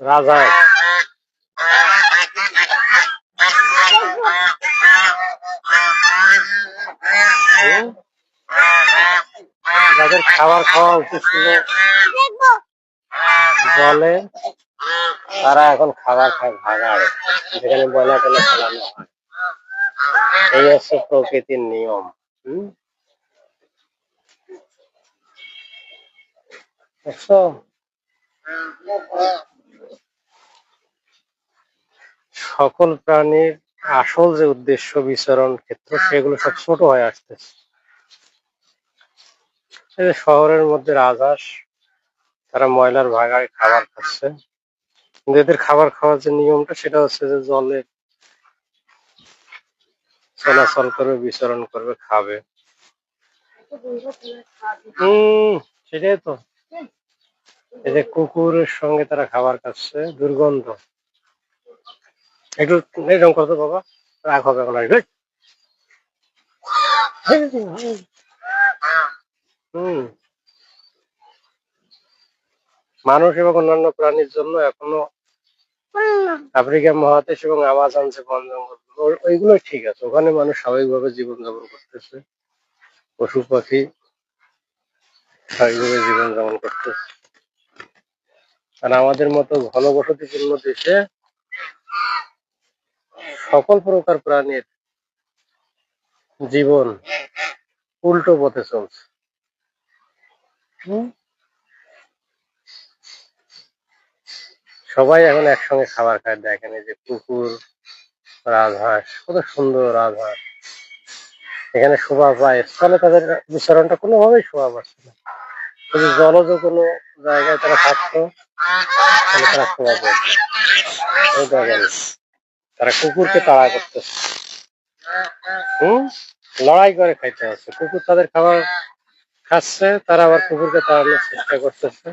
রাজা? যাদের খাবার খাওয়া উচিত ছিল, জলে, তারা এখন খাবার খায় ভাগাড়ে যেখানে বয়লা টয়লা ফেলানো হয়। এই হচ্ছে প্রকৃতির নিয়ম। হম? সকল প্রাণীর আসল যে উদ্দেশ্য বিচরণ ক্ষেত্র, সেগুলো সব ছোট হয়ে আসতেছে শহরের মধ্যে রাজহাঁস, তারা ময়লার ভাগায় খাবার খাচ্ছে। এদের খাবার খাওয়ার যে নিয়মটা, সেটা হচ্ছে যে জলে চলাচল করবে, বিচরণ করবে, খাবে। হম সেটাই তো। যে কুকুরের সঙ্গে তারা খাবার খাচ্ছে, দুর্গন্ধ। একটু এরকম করতো বাবা, রাগ হবে এখন হেই। হম। মানুষ এবং অন্যান্য প্রাণীর জন্য এখনও আফ্রিকা মহাদেশ এবং আমাজন যে বন জঙ্গল ওইগুলো ঠিক আছে। ওখানে মানুষ স্বাভাবিকভাবে জীবনযাপন করতেছে। পশু পাখি স্বাভাবিকভাবে জীবনযাপন করতেছে। আর আমাদের মতো ঘনবসতিপূর্ণ দেশে সকল প্রকার প্রাণীর জীবন উল্টো পথে চলছে? সবাই এখন একসঙ্গে খাবার খায়। দেখেন এই যে কুকুর রাজহাঁস, কত সুন্দর রাজহাঁস। এখানে শোভা পায়। স্থলে তাদের বিচরণটা কোনোভাবেই শোভা পাচ্ছে না। যদি জলজ কোনো জায়গায় তারা থাকতো, তাহলে যায় এই দেখেন, তারা কুকুরকে তাড়া করতেছে হুম? লড়াই করে খাইতে হচ্ছে। কুকুর তাদের খাবার খাচ্ছে, তারা আবার কুকুরকে তাড়ানোর চেষ্টা করতেছে।